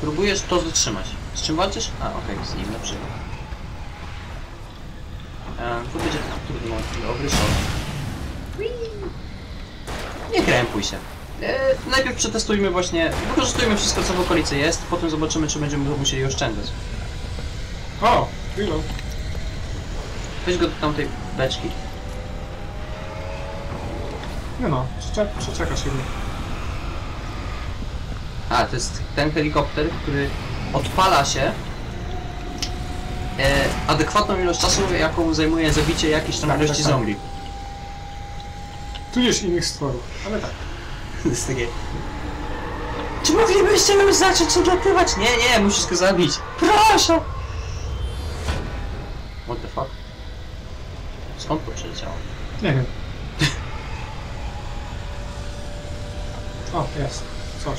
Próbujesz to zatrzymać. Z czym walczysz? A, okej, z nim na przykład. E, to będzie trudno, dobry shot. Nie krępuj się. E, najpierw przetestujmy właśnie, wykorzystujmy wszystko co w okolicy jest, potem zobaczymy czy będziemy musieli oszczędzać. O! Reload. Weź go do tamtej beczki. Nie no, przecze- przeczekasz chyba. A, to jest ten helikopter, który odpala się e, adekwatną ilość czasu, jaką zajmuje zabicie jakiejś tam Tak, ilości tak, tak. zombie. Tudzież innych stworów, ale tak. To jest takie... Czy moglibyście już zacząć odlatywać? Nie, nie, musisz go zabić. Proszę! What the fuck? Skąd to przyleciało? Nie wiem. O, jest. Coś.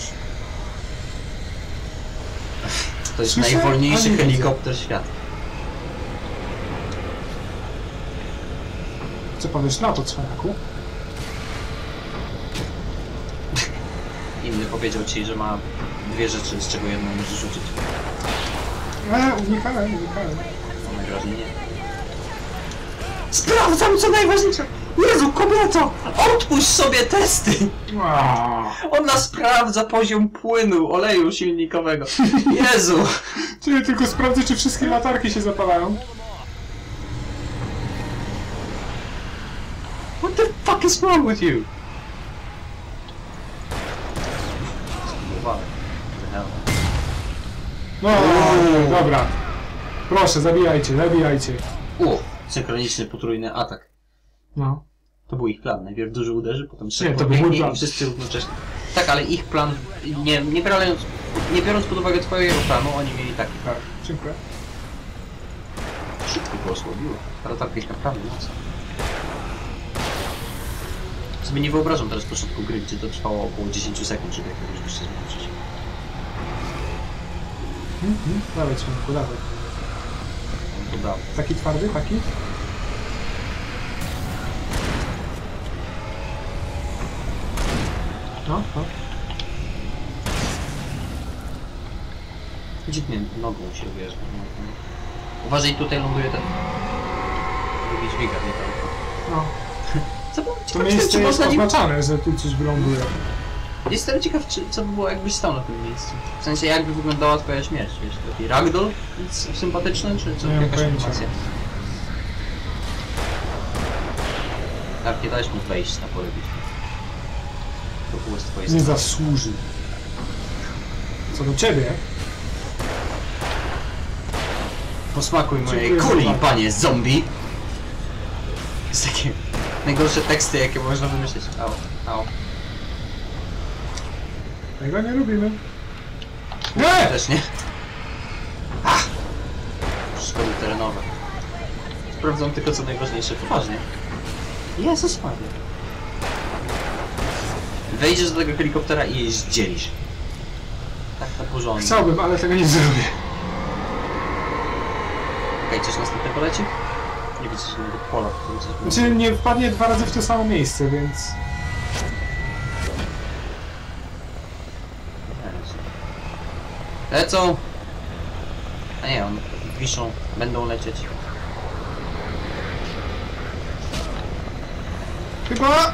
To jest Słyszę, najwolniejszy nie helikopter świata. Co powiesz na to, cwaniaku? Inny powiedział ci, że ma dwie rzeczy, z czego jedną możesz rzucić. E, unikałem, unikałem. A najwyraźniej nie. Sprawdzam co najważniejsze! Jezu, kobieto! Odpuść sobie testy! Ona sprawdza poziom płynu, oleju silnikowego. Jezu! Czyli tylko sprawdzę, czy wszystkie latarki się zapalają. What the fuck is wrong with you? No, dobra. Proszę, zabijajcie, zabijajcie. U, synchroniczny potrójny atak. No. To był ich plan. Najpierw duży uderzy, potem Nie, to był mój plan. i wszyscy równocześnie. Tak, ale ich plan, nie, nie, biorąc, nie biorąc pod uwagę twojego planu, oni mieli taki. Tak, dziękuję. Szybko go osłabiło. Ta latarka ich naprawdę mocno. Sobie nie wyobrażam teraz początku gry, gdzie to trwało około 10 sekund, żeby jakiegoś gościa zmęczyć. Mhm, dawaj, cwaniaku, dawaj. On to dał. Taki twardy, taki? No, no. Dziwnie nogą się uwierza. Uważaj, tutaj ląduje ten... Drugi dźwiga, nie tam. no. Co było To ciekawe, miejsce czy jest można nim... oznaczane, że tu coś wyląduje. Jestem ciekaw, czy, co by było jakbyś stał na tym miejscu. W sensie, jakby wyglądała twoja śmierć, wiesz? Taki ragdoll sympatyczny, czy co? Nie mam jakaś pojęcia. animacja? Tak, nie dałeś mu wejść na pole bitwy. Z twojej Nie strony. zasłuży. Co do ciebie, Posmakuj mojej Dziękuję kuli, bardzo. panie zombie! Jest takie najgorsze teksty, jakie można wymyślić. Au, au. tego nie lubimy. Nie! Nie! Też nie. Ach! Szkody terenowe. Sprawdzam tylko co najważniejsze. Poważnie. Jezus Maria. Wejdziesz do tego helikoptera i je zdzielisz. Tak na porządku. Chciałbym, ale tego nie zrobię. Okej, coś następnego leci? Nie widzę żadnego pola, w którym coś. Znaczy nie wpadnie dwa razy w to samo miejsce, więc... Lecą! A nie, one wiszą, będą lecieć. Chyba...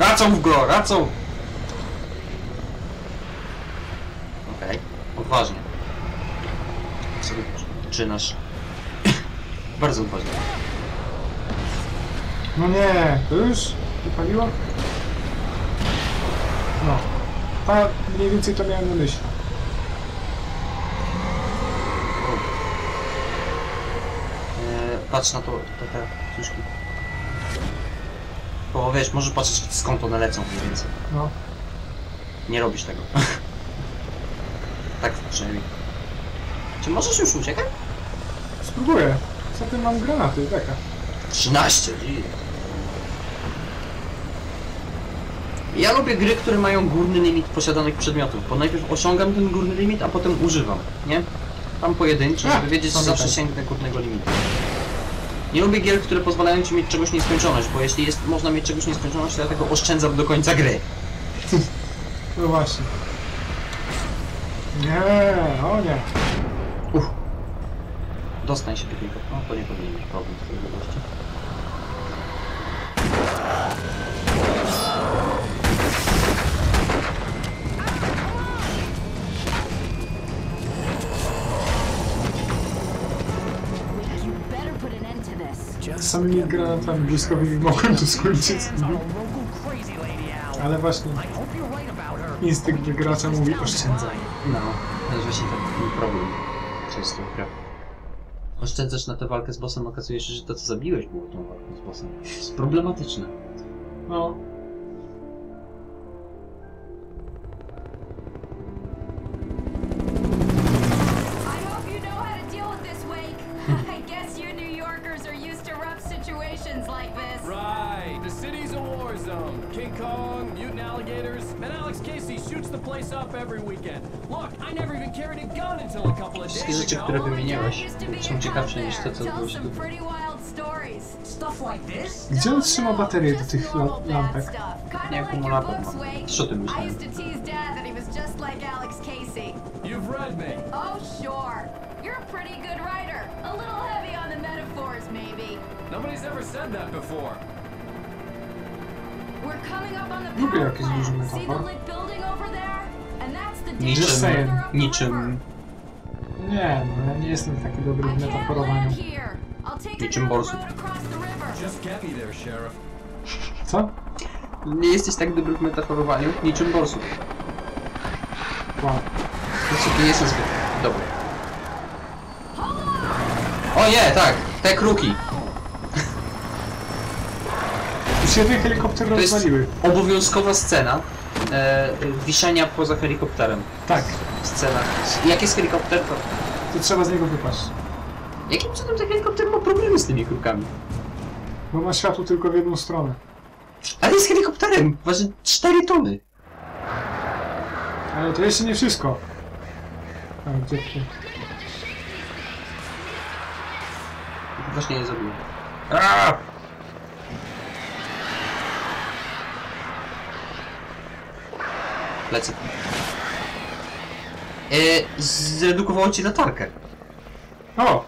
Racą w go, racą! Okej, odważnie. Sobie czynasz. Bardzo odważnie. No nie, to już wypaliło? No. Ta mniej więcej to miałem na myśli. Eee, patrz na to, te, te. Bo wiesz, możesz patrzeć skąd one lecą mniej więcej. No. Nie robisz tego. tak przynajmniej. Czy możesz już uciekać? Spróbuję. Co ty mam granaty, beka. 13, gee. Ja lubię gry, które mają górny limit posiadanych przedmiotów, bo najpierw osiągam ten górny limit, a potem używam, nie? Tam pojedyncze, A, żeby wiedzieć, że zawsze tak. sięgnę górnego limitu. Nie lubię gier, które pozwalają ci mieć czegoś nieskończoność, bo jeśli jest, można mieć czegoś nieskończoność, to ja tego oszczędzam do końca gry. No właśnie. Nie, o nie. Uff. Dostań się kilka. No to nie powinien mieć problem z tego gościa. Samymi granatami błyskowymi mogłem to skończyć. Ale właśnie instynkt gracza mówi oszczędzaj. No, to jest właśnie taki problem. Często gra. Oszczędzasz na tę walkę z bossem, okazuje się, że to co zabiłeś było tą walką z bossem. To jest problematyczne. No, Wszystkie rzeczy, które be są ciekawsze niż to, there. co byłeś tu. gdzie on trzyma baterię do tych la- lampek? Nie, akumulator ma. Co ty Casey. You've read me. Oh, sure. You're a pretty good writer. A little heavy on the metaphors, maybe. Nobody's ever said that before. We're coming up on the power plant. See the lit building over there? And that's the Niczym, niczym, river. Nie, no ja nie jestem taki dobry w metaforowaniu. Niczym Sheriff. Co? Nie jesteś tak dobry w metaforowaniu, niczym borsuk. Wow. Borsuk nie jest zbyt dobry. O nie, tak, te kruki. Już jeden helikopter To jest rozwaliły. obowiązkowa scena e, wiszenia poza helikopterem. Tak, Scena. Jak jest helikopter, to... to trzeba z niego wypaść. Jakim cudem ten helikopter ma problemy z tymi krukami? Bo ma światło tylko w jedną stronę. Ale jest helikopterem! Waży 4 tony! Ale to jeszcze nie wszystko. A, gdzie ty? Właśnie nie. Aaaa! Lecę. E, zredukowało ci latarkę. O!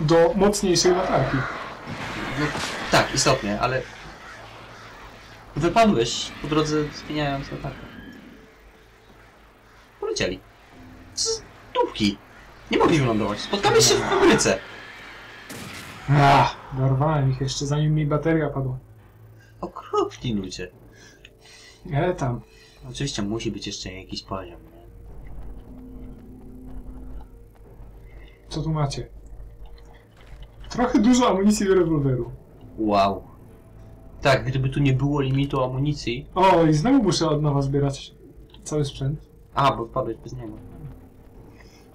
Do mocniejszej latarki. No, tak, istotnie, ale... Wypadłeś po drodze zmieniając latarkę. Polecieli. Z dupki. Nie mogli wylądować. Spotkamy się w fabryce. Ach, dorwałem ich jeszcze zanim mi bateria padła. Okropni ludzie. Ale tam. Oczywiście musi być jeszcze jakiś poziom. Co tu macie? Trochę dużo amunicji do rewolweru. Wow. Tak, gdyby tu nie było limitu amunicji... O, i znowu muszę od nowa zbierać cały sprzęt. A, bo wpadłeś bez niego.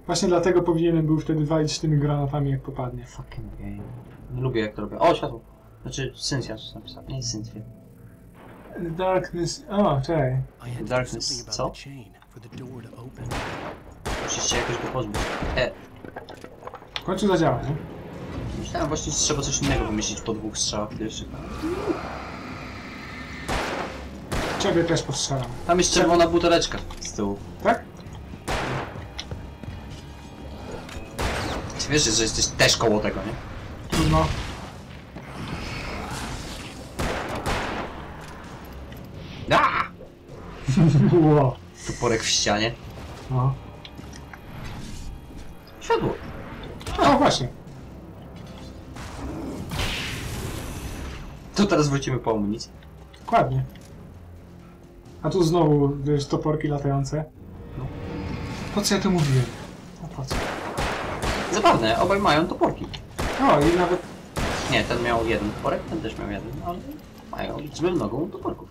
Właśnie dlatego powinienem był wtedy walić tymi granatami jak popadnie. Fucking game. Nie lubię jak to robię. O, światło. Znaczy, Cynthia napisała. Nie Cynthia. Darkness... O, czekaj. Had Darkness, co? the the. Musisz się jakoś go pozbyć. E, W końcu zadziała, nie? myślałem właśnie, że trzeba coś innego wymyślić po dwóch strzałach pierwszych. Ciebie też postrzelam. Tam jest czerwona buteleczka z tyłu. Tak? Ty wiesz, że jesteś też koło tego, nie? Trudno. A! Ło. Toporek w ścianie. No. Światło. O, właśnie. To teraz wrócimy po amunicji. Dokładnie. A tu znowu, wiesz, toporki latające. No. Po co ja to mówiłem? No po co? Zabawne, obaj mają toporki. O, i nawet... Nie, ten miał jeden toporek, ten też miał jeden, ale mają liczbę mnogą toporków.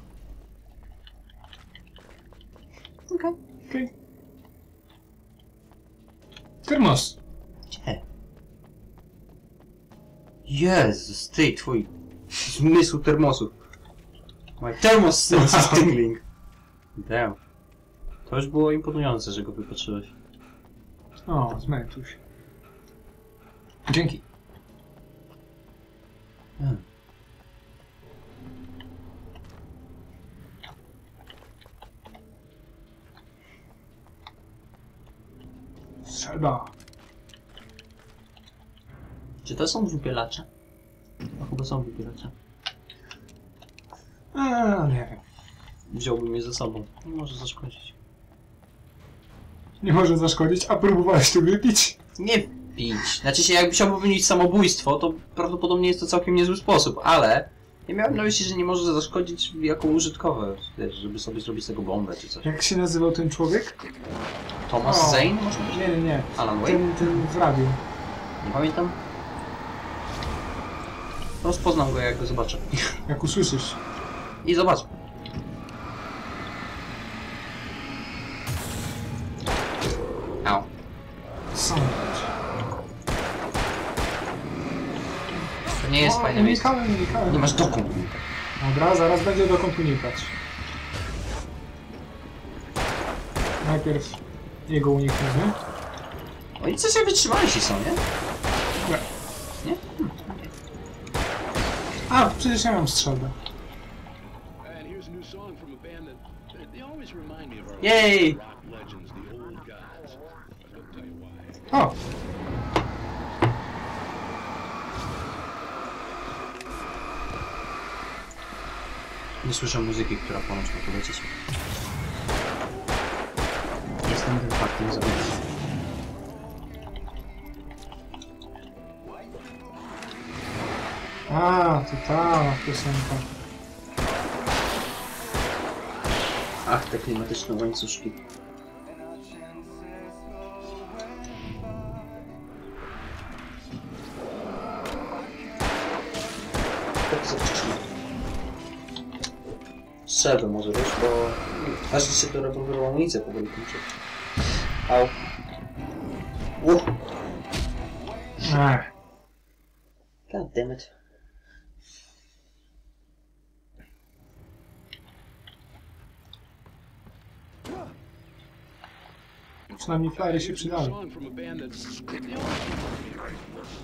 Okej. Okej. Termos. Gdzie? Jezus, ty, twój zmysłu termosów. My thermos sense is tingling. Damn. To już było imponujące, że go wypatrzyłeś. O, zmęczył się. Dzięki. Hmm. Strzelba. Czy to są wybielacze? No chyba są wypielacze. Eee, nie wiem. Wziąłbym je ze sobą. Nie może zaszkodzić. Nie może zaszkodzić, a próbowałeś tu wypić? Nie pić. Znaczy się, jakby chciał popełnić samobójstwo, to prawdopodobnie jest to całkiem niezły sposób, ale nie miałem na myśli, że nie może zaszkodzić jako użytkowe, wiesz, żeby sobie zrobić z tego bombę czy coś. Jak się nazywał ten człowiek? Thomas O. Zane? Może być? Nie, nie, nie. Alan Wake? Ten, ten w radiu. Nie pamiętam. Rozpoznam go, jak go zobaczę. Jak usłyszysz. I zobacz. Au. Sam. To nie jest fajne miejsce. unikałem, unikałem. Nie masz dokąd. Dobra, zaraz będzie dokąd unikać. Najpierw jego unikniemy. Oni coś jak wytrzymaliście są, nie? Nie. Nie? A, przecież ja mam strzelbę. And here's a new song from a band that they- they always remind me of our Yay! rock legends, the old gods. I couldn't tell you why. O! Nie słyszę muzyki, która ponoć ma tu lecieć. Jestem tym faktem. A, to ta piosenka. Ach, te klimatyczne łańcuszki. Tak za wcześnie. Strzelby może wiesz, bo aż mi się do rewolweru amunicję powoli kończy. Au. Uch. Ech. God damn it.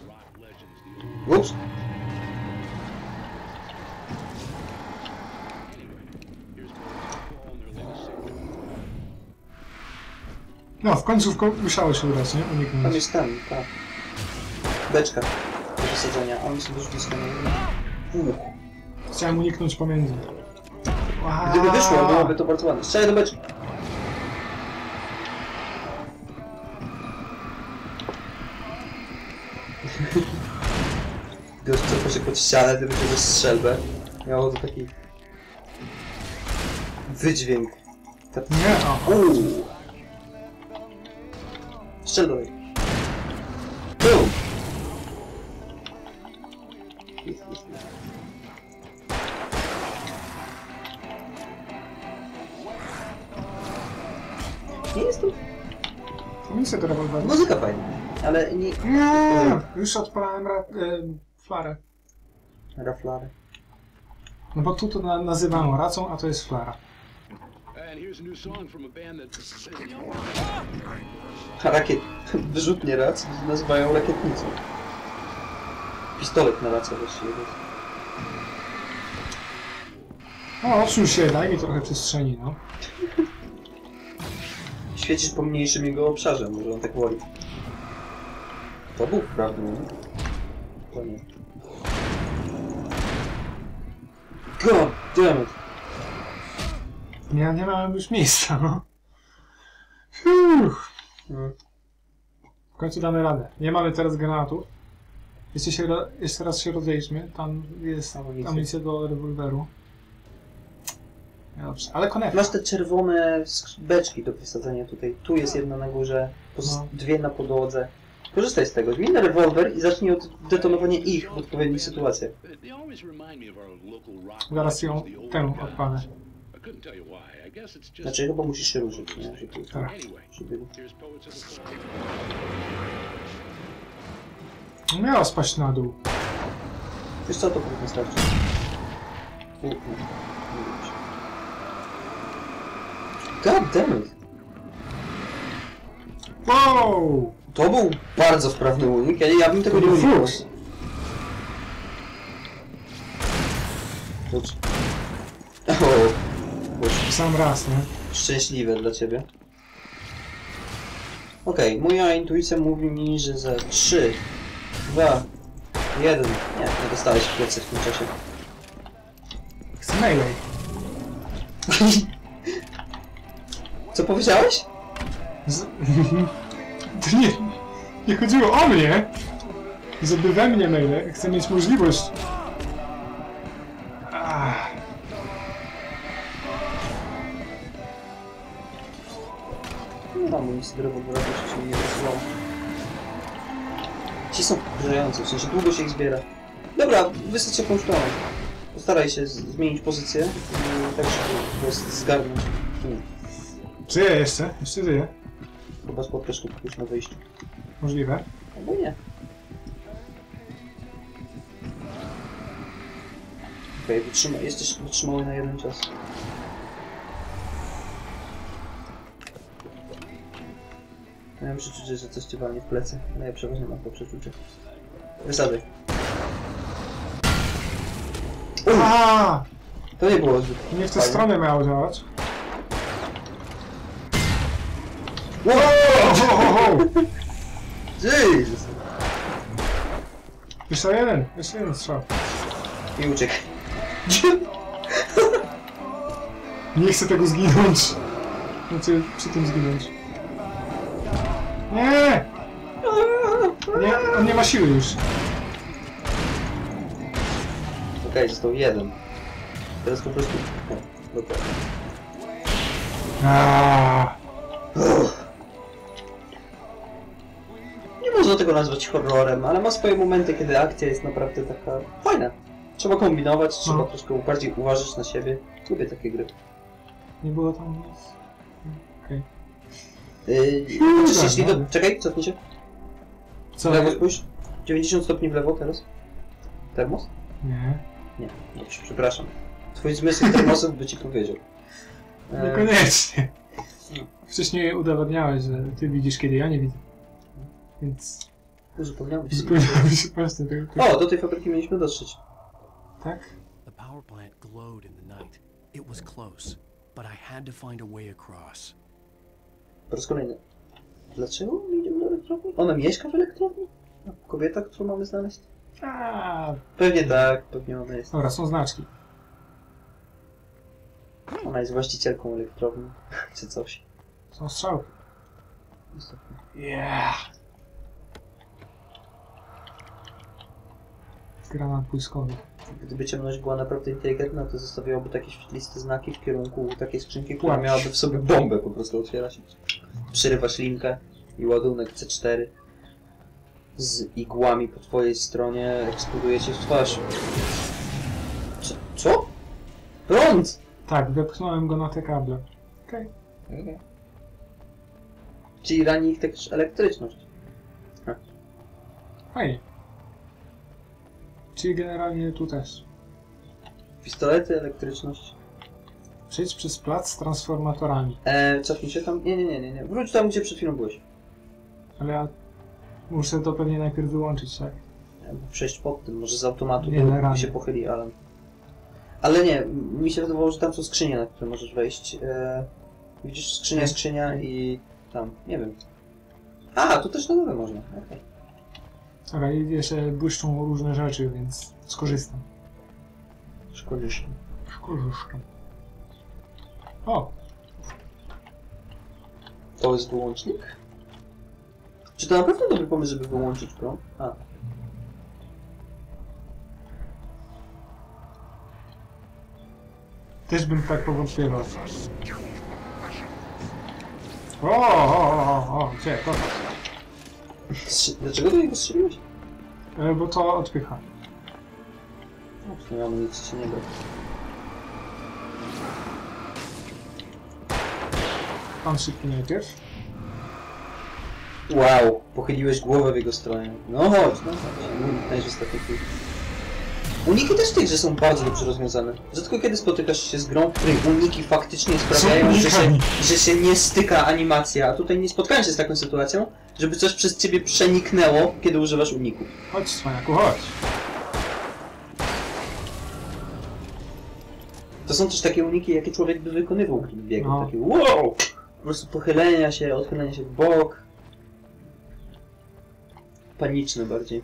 Rock legends, the old Ups. No, w końcu ko musiałeś ugrać, nie? Tam Uniknąć. jest ten, ta beczka do wysadzenia, a oni są dość blisko. Chciałem uniknąć pomiędzy. Wow. Gdyby wyszło, byłoby to bardzo ładne. Strzelaj do beczki. Pod ścianę, gdyby się strzelbę. Miało to taki... Wydźwięk. Tak... Nie, o. Uuu. Strzel dalej. Boom! Nie jest do rewolweru. muzyka fajna, ale nie... Nie, już odpalałem ra- e, flarę. Raflary. No bo tu to na nazywano racą, a to jest flara. A rakiet... Wyrzutnie rac nazywają rakietnicą. Pistolet na racę właściwie. jest. No, odsuń się, daj mi trochę przestrzeni, no. Świecisz po mniejszym jego obszarze, może on tak woli. To był prawdy, nie? To nie. God damn it! Nie, nie miałem już miejsca, no. W końcu damy radę. Nie mamy teraz granatów. Jeszcze, się, jeszcze raz się rozejdźmy. Tam jest Amunicja. amunicja do rewolweru. Dobrze, ale konewka. Masz te czerwone beczki do wysadzenia tutaj. Tu jest jedna na górze, No. dwie na podłodze. Korzystaj z tego. Zmień na rewolwer i zacznij od detonowania ich w odpowiednich sytuacjach. Zaraz ją gods. odpalę. Znaczy chyba musisz się ruszyć, nie? Żeby, Tak. żeby... Fall. Miała spaść na dół. Wiesz co, to powinno starczyć. U. God damn it! Wow! To był bardzo wprawny unik, ja, ja bym tego nie fuks. Ups. O, W sam raz, nie? szczęśliwe dla ciebie. Okej, moja intuicja mówi mi, że za 3, 2, 1. Nie, nie dostałeś w plecy w tym czasie. Chcę melee. Co powiedziałeś? Z... to nie, nie chodziło o mnie. Żeby we mnie melee. Chcę mieć możliwość. Ach. Nie mam nic drewowego, jeszcze się nie wysyłało. Ci są wkurzające, w sensie długo się ich zbiera. Dobra, wysyć jakąś stronę. Postaraj się z- zmienić pozycję i tak szybko go z- zgarnąć. Żyję jeszcze? Jeszcze żyję. Chyba spotkasz tu już na wyjściu. Możliwe. Albo nie. Okej, wytrzyma, jesteś wytrzymały na jeden czas. Miałem przeczucie, że coś cię walnie w plecy, ale ja przeważnie mam to przeczucie. Wysady. A, To nie było zbyt Nie w tę fajne. stronę miało działać. Wow! Jezus! Jeszcze jeden, jeszcze jeden strzał. I uciekł. Nie chcę tego zginąć. Znaczy, przy tym zginąć. Nie! Nie, on nie ma siły już. Okej, został jeden. Teraz po prostu... O, dobra. Aaaa. Tego nazwać horrorem, ale ma swoje momenty, kiedy akcja jest naprawdę taka fajna. Trzeba kombinować, trzeba No. troszkę bardziej uważać na siebie. Lubię takie gry. Nie było tam nic. Okej. Yy, Hmm, chociaż jeśli do... dobra. Czekaj, cofnij się. W Co? lewo spójrz. 90 stopni w lewo teraz. Termos? Nie. Nie. Dobrze, przepraszam. Twój zmysł termosów by ci powiedział. E, Niekoniecznie. Wcześniej udowadniałeś, że ty widzisz, kiedy ja nie widzę. Więc Uzupełniamy się. zupełnie się właśnie tego. O, do tej fabryki mieliśmy dotrzeć. Tak? The power plant glowed in the night. It was close, but I had to find a way across. Po raz kolejny. Dlaczego my idziemy do elektrowni? Ona mieszka w elektrowni? A Kobieta, którą mamy znaleźć? A, Pewnie tak, pewnie ona jest. dobra, są znaczki. Ona jest właścicielką elektrowni, czy coś. Są strzałki. Yeah. Granat błyskowy. Gdyby ciemność była naprawdę inteligentna, to zostawiałaby takie świetliste znaki w kierunku takiej skrzynki, która miałaby w sobie bombę po prostu otwiera się. Przerywasz linkę i ładunek C4 z igłami po twojej stronie eksploduje ci w twarz. Co? Co? Prąd! Tak, wepchnąłem go na te kable. Okej. Czyli rani ich też elektryczność. Fajnie. Czyli generalnie tu też. Pistolety, elektryczność. Przejdź przez plac z transformatorami. Eee, cofnij się tam. Nie, nie, nie, nie, nie. Wróć tam, gdzie przed chwilą byłeś. Ale ja muszę to pewnie najpierw wyłączyć, tak? Przejść pod tym, może z automatu Nie, to się pochyli alarm. Ale nie, mi się wydawało, że tam są skrzynie, na które możesz wejść. E, widzisz, skrzynia, skrzynia i tam, nie wiem. A, tu też na dole można. okej. Dobra, i jeszcze błyszczą różne rzeczy, więc skorzystam. Szkodzisz. Skorzystam. O, To jest wyłącznik? Czy to naprawdę dobry pomysł, żeby wyłączyć prąd? A, też bym tak powątpiewał. O, o, o, o, gdzie, to? Strzy- dlaczego do niego strzeliłeś? E, Bo to odpycha. No, nie mam nic się nie da. Pan szybki najpierw. Wow, pochyliłeś głowę w jego stronę. No chodź, no chodź. Uniknąłeś ostatniej chwili. Uniki też w tej grze są bardzo dobrze rozwiązane. Rzadko kiedy spotykasz się z grą, w której uniki faktycznie sprawiają, że się, że się nie styka animacja, a tutaj nie spotkałem się z taką sytuacją, żeby coś przez ciebie przeniknęło, kiedy używasz uniku. Chodź, cwaniaku, chodź. To są też takie uniki, jakie człowiek by wykonywał, gdyby biegł. No. Takie wow! Po prostu pochylenia się, odchylenia się w bok. Paniczne bardziej.